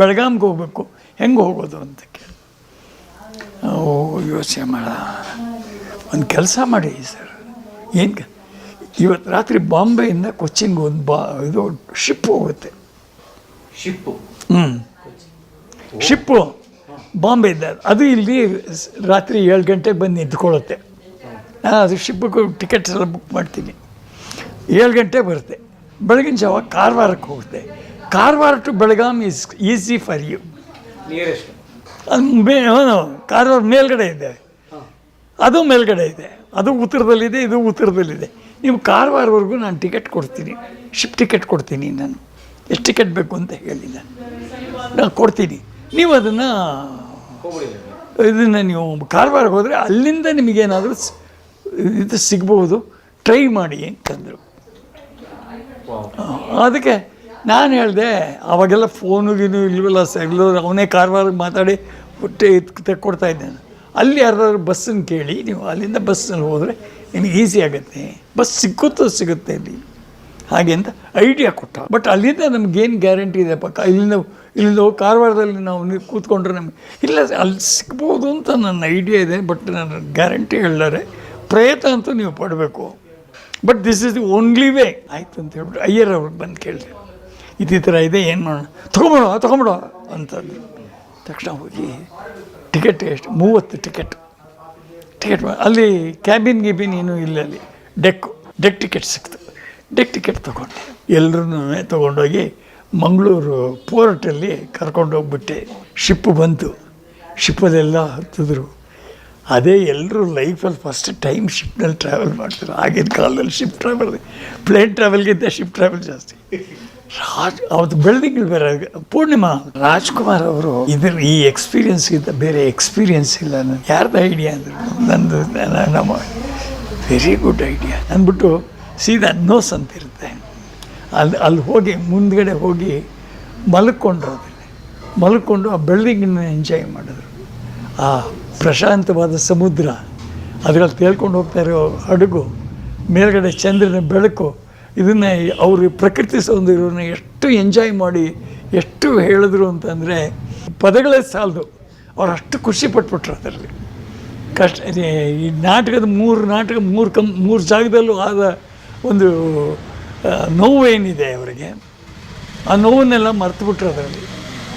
ಬೆಳಗಾಂಗೆ ಹೋಗ್ಬೇಕು. ಹೆಂಗೆ ಹೋಗೋದು ಅಂತ ಕೇಳಿ. ಓ ಯೋಚನೆ ಮಾಡ. ಒಂದು ಕೆಲಸ ಮಾಡಿ ಸರ್. ಏನು ಇವತ್ತು ರಾತ್ರಿ ಬಾಂಬೆಯಿಂದ ಕೊಚ್ಚಿಂಗ್ ಒಂದು ಬಾ ಇದು ಶಿಪ್ ಹೋಗುತ್ತೆ. ಶಿಪ್ಪು? ಹ್ಞೂ ಶಿಪ್ಪು ಬಾಂಬೆಯಿಂದ. ಅದು ಇಲ್ಲಿ ರಾತ್ರಿ ಏಳು ಗಂಟೆಗೆ ಬಂದು ನಿಂತ್ಕೊಳ್ಳುತ್ತೆ. ನಾನು ಅದು ಶಿಪ್ಪಿಗೆ ಟಿಕೆಟ್ಸ್ ಎಲ್ಲ ಬುಕ್ ಮಾಡ್ತೀನಿ. ಏಳು ಗಂಟೆ ಬರುತ್ತೆ. ಬೆಳಗಿನ ಜಾವ ಕಾರವಾರಕ್ಕೆ ಹೋಗುತ್ತೆ. Karwar to Belgaum is easy for you ಅದು ಮೇ ಕಾರವಾರ ಮೇಲ್ಗಡೆ ಇದೆ. ಅದು ಮೇಲ್ಗಡೆ ಇದೆ. ಅದು ಉತ್ತರದಲ್ಲಿದೆ ಇದು ಉತ್ತರದಲ್ಲಿದೆ. ನೀವು ಕಾರವಾರವರೆಗೂ ನಾನು ಟಿಕೆಟ್ ಕೊಡ್ತೀನಿ. ಶಿಪ್ ಟಿಕೆಟ್ ಕೊಡ್ತೀನಿ ನಾನು. ಎಷ್ಟು ಟಿಕೆಟ್ ಬೇಕು ಅಂತ ಹೇಳಿ ನಾನು. ಕೊಡ್ತೀನಿ. ನೀವು ಅದನ್ನು ಇದನ್ನು ನೀವು ಕಾರವಾರಕ್ಕೆ ಹೋದರೆ ಅಲ್ಲಿಂದ ನಿಮಗೇನಾದರೂ ಇದು ಸಿಗ್ಬೋದು. ಟ್ರೈ ಮಾಡಿ ಅಂತಂದರು ಅದಕ್ಕೆ ನಾನು ಹೇಳಿದೆ, ಅವಾಗೆಲ್ಲ ಫೋನು ಗೀನು ಇಲ್ವಲ್ಲ ಎಲ್ಲರೂ ಅವನೇ ಕಾರವಾರಕ್ಕೆ ಮಾತಾಡಿ ಹೊಟ್ಟೆ ತೆಕ್ಕೊಡ್ತಾ ಇದ್ದೇನೆ. ಅಲ್ಲಿ ಯಾರಾದ್ರೂ ಬಸ್ಸನ್ನು ಕೇಳಿ, ನೀವು ಅಲ್ಲಿಂದ ಬಸ್ಸಲ್ಲಿ ಹೋದರೆ ನಿಮಗೆ ಈಸಿ ಆಗುತ್ತೆ. ಬಸ್ ಸಿಕ್ಕುತ್ತೋ ಸಿಗುತ್ತೆ ಇಲ್ಲಿ ಹಾಗೆ ಅಂತ ಐಡಿಯಾ ಕೊಟ್ಟ. ಬಟ್ ಅಲ್ಲಿಂದ ನಮಗೇನು ಗ್ಯಾರಂಟಿ ಇದೆ ಪಕ್ಕ? ಇಲ್ಲಿಂದ ಇಲ್ಲಿಂದ ಹೋಗಿ ಕಾರವಾರದಲ್ಲಿ ನಾವು ನೀವು ಕೂತ್ಕೊಂಡ್ರೆ ನಮಗೆ, ಇಲ್ಲ ಅಲ್ಲಿ ಸಿಗ್ಬೋದು ಅಂತ ನನ್ನ ಐಡಿಯಾ ಇದೆ ಬಟ್ ನಾನು ಗ್ಯಾರಂಟಿ ಹೇಳಿದರೆ, ಪ್ರಯತ್ನ ಅಂತೂ ನೀವು ಪಡಬೇಕು. But this is the only way ಆಯಿತು ಅಂತ ಹೇಳ್ಬಿಟ್ಟು ಅಯ್ಯರ್ ಅವ್ರಿಗೆ ಬಂದು ಕೇಳಿದೆ ಇದು ಈ ಥರ ಇದೆ, ಏನು ಮಾಡೋಣ? ತೊಗೊಂಬಿಡೋ ತೊಗೊಂಬಿಡೋ ಅಂತಂದು ತಕ್ಷಣ ಹೋಗಿ ಟಿಕೆಟ್ ಎಷ್ಟು? ಮೂವತ್ತು ಟಿಕೆಟ್. ಟಿಕೆಟ್ ಅಲ್ಲಿ ಕ್ಯಾಬಿನ್ ಗಿಬಿನ್ ಏನೂ ಇಲ್ಲ ಅಲ್ಲಿ. ಡೆಕ್ ಡೆಕ್ ಟಿಕೆಟ್ ಸಿಕ್ತು. ಡೆಕ್ ಟಿಕೆಟ್ ತೊಗೊಂಡೆ. ಎಲ್ಲರೂ ತೊಗೊಂಡೋಗಿ ಮಂಗಳೂರು ಪೋರ್ಟಲ್ಲಿ ಕರ್ಕೊಂಡು ಹೋಗ್ಬಿಟ್ಟೆ. ಶಿಪ್ ಬಂತು. ಶಿಪ್ಪಲ್ಲೆಲ್ಲ ಹತ್ತಿದ್ರು. ಅದೇ ಎಲ್ಲರೂ ಲೈಫಲ್ಲಿ ಫಸ್ಟ್ ಟೈಮ್ ಶಿಪ್ನಲ್ಲಿ ಟ್ರಾವೆಲ್ ಮಾಡ್ತಾರೆ ಆಗಿನ ಕಾಲದಲ್ಲಿ ಶಿಪ್ ಟ್ರಾವೆಲ್ ಪ್ಲೇನ್ ಟ್ರಾವೆಲ್ಗಿಂತ ಶಿಪ್ ಟ್ರಾವೆಲ್ ಜಾಸ್ತಿ. ರಾಜ್ ಅವತ್ತು ಬೆಳ್ದಿಂಗಳು ಬೇರೆ ಪೂರ್ಣಿಮಾ. ರಾಜ್ಕುಮಾರ್ ಅವರು ಇದ್ರ ಈ ಎಕ್ಸ್ಪೀರಿಯನ್ಸ್ಗಿಂತ ಬೇರೆ ಎಕ್ಸ್ಪೀರಿಯನ್ಸ್ ಇಲ್ಲ ನನಗೆ. ಯಾರ್ದು ಐಡಿಯಾ ಅಂದರು? ನಂದು ನಮ್ಮ ವೆರಿ ಗುಡ್ ಐಡಿಯಾ ಅಂದ್ಬಿಟ್ಟು ಸೀದಾ ನೋಸ್ ಅಂತ ಇರುತ್ತೆ ಅಲ್ಲಿ ಅಲ್ಲಿ ಹೋಗಿ ಮುಂದ್ಗಡೆ ಹೋಗಿ ಮಲ್ಕೊಂಡ್ರು ಮಲ್ಕೊಂಡು ಆ ಬೆಳ್ದಿಂಗನ್ನ ಎಂಜಾಯ್ ಮಾಡಿದ್ರು. ಆ ಪ್ರಶಾಂತವಾದ ಸಮುದ್ರ, ಅದರಲ್ಲಿ ತೇಳ್ಕೊಂಡು ಹೋಗ್ತಾ ಇರೋ ಹಡಗು, ಮೇಲ್ಗಡೆ ಚಂದ್ರನ ಬೆಳಕು ಇದನ್ನು ಅವರು ಪ್ರಕೃತಿ ಸೌಂದರ್ಯವನ್ನು ಎಷ್ಟು ಎಂಜಾಯ್ ಮಾಡಿ ಎಷ್ಟು ಹೇಳಿದ್ರು ಅಂತಂದರೆ ಪದಗಳೇ ಸಾಲದು. ಅವ್ರು ಅಷ್ಟು ಖುಷಿ ಪಟ್ಬಿಟ್ರು ಅದರಲ್ಲಿ. ಕಷ್ಟ, ಈ ನಾಟಕದ ಮೂರು ನಾಟಕ, ಮೂರು ಕಂ, ಮೂರು ಜಾಗದಲ್ಲೂ ಆದ ಒಂದು ನೋವು ಏನಿದೆ ಅವರಿಗೆ? ಆ ನೋವನ್ನೆಲ್ಲ ಮರ್ತುಬಿಟ್ರು ಅದರಲ್ಲಿ.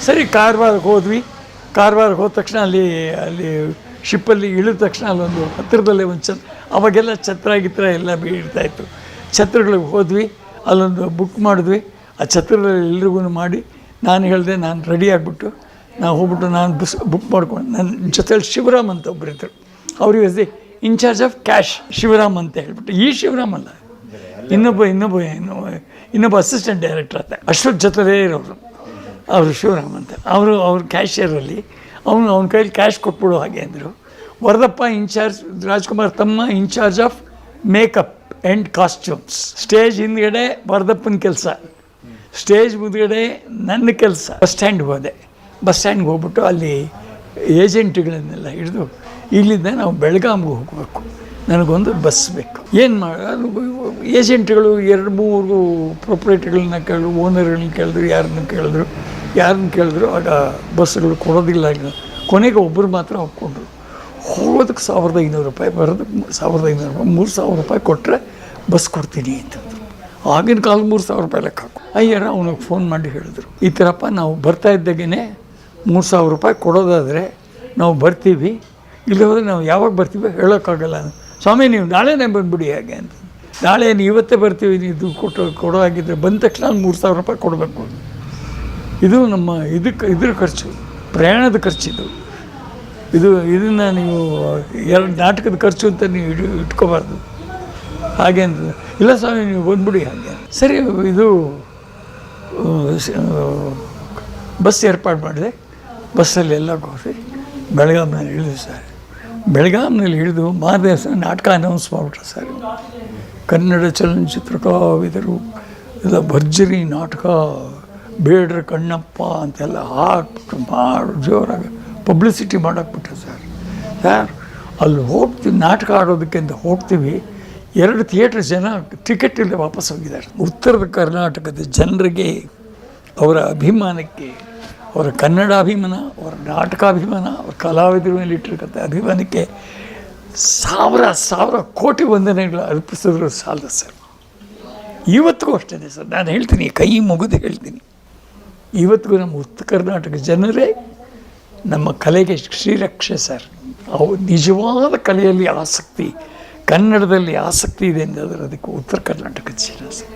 ಸರಿ, ಕಾರವಾರಕ್ಕೆ ಹೋದ್ವಿ. ಕಾರವಾರಕ್ಕೆ ಹೋದ ತಕ್ಷಣ ಅಲ್ಲಿ ಅಲ್ಲಿ ಶಿಪ್ಪಲ್ಲಿ ಇಳಿದ ತಕ್ಷಣ ಅಲ್ಲೊಂದು ಹತ್ತಿರದಲ್ಲೇ ಒಂದು ಛತ್ ಅವಾಗೆಲ್ಲ ಛತ್ರ ಗಿತ್ರ ಎಲ್ಲ ಬೀಳ್ತಾ ಇತ್ತು. ಛತ್ರಗಳಿಗೆ ಹೋದ್ವಿ, ಅಲ್ಲೊಂದು ಬುಕ್ ಮಾಡಿದ್ವಿ. ಆ ಛತ್ರದಲ್ಲಿ ಎಲ್ರಿಗೂ ಮಾಡಿ, ನಾನು ಹೇಳಿದೆ, ನಾನು ರೆಡಿ ಆಗಿಬಿಟ್ಟು ನಾವು ಹೋಗ್ಬಿಟ್ಟು ನಾನು ಬಸ್ ಬುಕ್ ಮಾಡ್ಕೊಂಡು ನನ್ನ ಜೊತೆಲಿ ಶಿವರಾಮ್ ಅಂತ ಒಬ್ಬರು ಇದ್ದರು ಅವ್ರಿಗೆ the in-charge of cash Shivaram ಅಂತ ಹೇಳ್ಬಿಟ್ಟು. ಈ ಶಿವರಾಮ್ ಅಲ್ಲ. ಇನ್ನೊಬ್ಬ ಇನ್ನೊಬ್ಬ ಇನ್ನೊಬ್ಬ ಇನ್ನೊಬ್ಬ ಅಸಿಸ್ಟೆಂಟ್ ಡೈರೆಕ್ಟರ್ ಅಂತ. ಅಶ್ವಥ್ ಜೊತೆಲೇ ಇರೋರು. ಅವರು ಶಿವರಾಮ್ ಅಂತ. ಅವರು, ಅವ್ರ ಕ್ಯಾಶಿಯರಲ್ಲಿ ಅವನು ಅವನ ಕೈಲಿ ಕ್ಯಾಶ್ ಕೊಟ್ಬಿಡೋ ಹಾಗೆ ಅಂದರು. ವರದಪ್ಪ ಇನ್ಚಾರ್ಜ್ ರಾಜ್ಕುಮಾರ್ ತಮ್ಮ incharge of makeup and costumes stage ಹಿಂದ್ಗಡೆ ಬರ್ದಪ್ಪನ ಕೆಲಸ. ಸ್ಟೇಜ್ ಮುಂದ್ಗಡೆ ನನ್ನ ಕೆಲಸ. ಬಸ್ ಸ್ಟ್ಯಾಂಡ್ ಹೋದೆ. ಬಸ್ ಸ್ಟ್ಯಾಂಡ್ಗೆ ಹೋಗ್ಬಿಟ್ಟು ಅಲ್ಲಿ ಏಜೆಂಟ್ಗಳನ್ನೆಲ್ಲ ಹಿಡಿದು ಇಲ್ಲಿಂದ ನಾವು ಬೆಳಗಾಂಗೆ ಹೋಗಬೇಕು. ನನಗೊಂದು ಬಸ್ ಬೇಕು. ಏನು ಮಾಡ ಏಜೆಂಟ್ಗಳು ಎರಡು ಮೂರು ಪ್ರೊಪ್ರೇಟರ್ಗಳನ್ನ ಕೇಳಿದ್ರು ಓನರ್ಗಳನ್ನ ಕೇಳಿದ್ರು, ಯಾರನ್ನ ಕೇಳಿದ್ರು ಯಾರನ್ನ ಕೇಳಿದ್ರು, ಆಗ ಬಸ್ಗಳು ಕೊಡೋದಿಲ್ಲ. ಕೊನೆಗೆ ಒಬ್ಬರು ಮಾತ್ರ ಒಪ್ಕೊಂಡ್ರು. ಹೋಗೋದಕ್ಕೆ ಸಾವಿರದ ಐನೂರು ರೂಪಾಯಿ ಬರೋದಕ್ಕೆ ಸಾವಿರದ ಐನೂರು ರೂಪಾಯಿ, ಮೂರು ಸಾವಿರ ರೂಪಾಯಿ ಕೊಟ್ಟರೆ ಬಸ್ ಕೊಡ್ತೀನಿ ಅಂತಂದರು ಆಗಿನ ಕಾಲ ಮೂರು ಸಾವಿರ ರೂಪಾಯಿ ಲೆಕ್ಕ ಹಾಕು. ಅಯ್ಯರ ಅವನಿಗೆ ಫೋನ್ ಮಾಡಿ ಹೇಳಿದ್ರು. ಈ ಥರಪ್ಪ ನಾವು ಬರ್ತಾ ಇದ್ದಾಗೇ ಮೂರು ಸಾವಿರ ರೂಪಾಯಿ ಕೊಡೋದಾದರೆ ನಾವು ಬರ್ತೀವಿ. ಇಲ್ಲ ಹೋದರೆ ನಾವು ಯಾವಾಗ ಬರ್ತೀವಿ ಹೇಳೋಕ್ಕಾಗಲ್ಲ. ಸ್ವಾಮಿ, ನೀವು ನಾಳೆನೇ ಬಂದುಬಿಡಿ ಹೇಗೆ ಅಂತ. ನಾಳೆ ನೀವು ಇವತ್ತೇ ಬರ್ತೀವಿ ನೀವು ದುಡ್ಡು ಕೊಟ್ಟು ಕೊಡೋ ಆಗಿದ್ದರೆ ಬಂದ ತಕ್ಷಣ ಮೂರು ಸಾವಿರ ರೂಪಾಯಿ ಕೊಡಬೇಕು. ಇದು ನಮ್ಮ ಇದಕ್ಕೆ ಇದ್ರ ಖರ್ಚು, ಪ್ರಯಾಣದ ಖರ್ಚಿದು. ಇದು, ಇದನ್ನು ನೀವು ಎರಡು ನಾಟಕದ ಖರ್ಚು ಅಂತ ನೀವು ಇಡು, ಇಟ್ಕೋಬಾರ್ದು. ಹಾಗೆ ಅಂತ. ಇಲ್ಲ ಸ್ವಾಮಿ, ನೀವು ಬಂದ್ಬಿಡಿ ಹಾಗೆ. ಸರಿ, ಇದು ಬಸ್ ಏರ್ಪಾಡು ಮಾಡಿದೆ. ಬಸ್ಸಲ್ಲಿ ಎಲ್ಲ ಹೋಗಿ ಬೆಳಗಾಂನಲ್ಲಿ ಇಳಿದು ಸರ್. ಬೆಳಗಾಂನಲ್ಲಿ ಇಳಿದು ಮಾರನೇ ನಾಟಕ ಅನೌನ್ಸ್ ಮಾಡಿಬಿಟ್ರು ಸರ್. ಕನ್ನಡ ಚಲನಚಿತ್ರ ಕಲಾವಿದರು, ಎಲ್ಲ ಭರ್ಜರಿ ನಾಟಕ, ಬೇಡ್ರ ಕಣ್ಣಪ್ಪ ಅಂತೆಲ್ಲ ಹಾಕ್ಬಿಟ್ಟು ಮಾಡಿ, ಜೋರಾಗಿ ಪಬ್ಲಿಸಿಟಿ ಮಾಡಾಕ್ಬಿಟ್ಟೆ ಸರ್ ಸರ್ ಅಲ್ಲಿ ಹೋಗ್ತೀವಿ ನಾಟಕ ಆಡೋದಕ್ಕಿಂತ ಹೋಗ್ತೀವಿ. ಎರಡು ಥಿಯೇಟ್ರ್ ಜನ ಟಿಕೆಟ್ ಇಲ್ಲದೆ ವಾಪಸ್ ಹೋಗಿದ್ದಾರೆ. ಉತ್ತರದ ಕರ್ನಾಟಕದ ಜನರಿಗೆ ಅವರ ಅಭಿಮಾನಕ್ಕೆ, ಅವರ ಕನ್ನಡ ಅಭಿಮಾನ, ಅವರ ನಾಟಕಾಭಿಮಾನ ಅವರ ಕಲಾವಿದರ ಮೇಲೆ ಇಟ್ಟಿರ್ತಕ್ಕಂಥ ಅಭಿಮಾನಕ್ಕೆ ಸಾವಿರ ಸಾವಿರ ಕೋಟಿ ವಂದನೆಗಳು ಅರ್ಪಿಸಿದ್ರು ಸಾಲದ ಸರ್ ಇವತ್ತಿಗೂ ಅಷ್ಟೇ ಸರ್ ನಾನು ಹೇಳ್ತೀನಿ, ಕೈ ಮುಗಿದು ಹೇಳ್ತೀನಿ. ಇವತ್ತಿಗೂ ನಮ್ಮ ಉತ್ತರ ಕರ್ನಾಟಕ ಜನರೇ ನಮ್ಮ ಕಲೆಗೆ ಶ್ರೀರಕ್ಷೆ ಸರ್. ಅವು ನಿಜವಾದ ಕಲೆಯಲ್ಲಿ ಆಸಕ್ತಿ, ಕನ್ನಡದಲ್ಲಿ ಆಸಕ್ತಿ ಇದೆ ಅಂದರೆ ಅದಕ್ಕೆ ಉತ್ತರ ಕರ್ನಾಟಕ ಜನ ಸರ್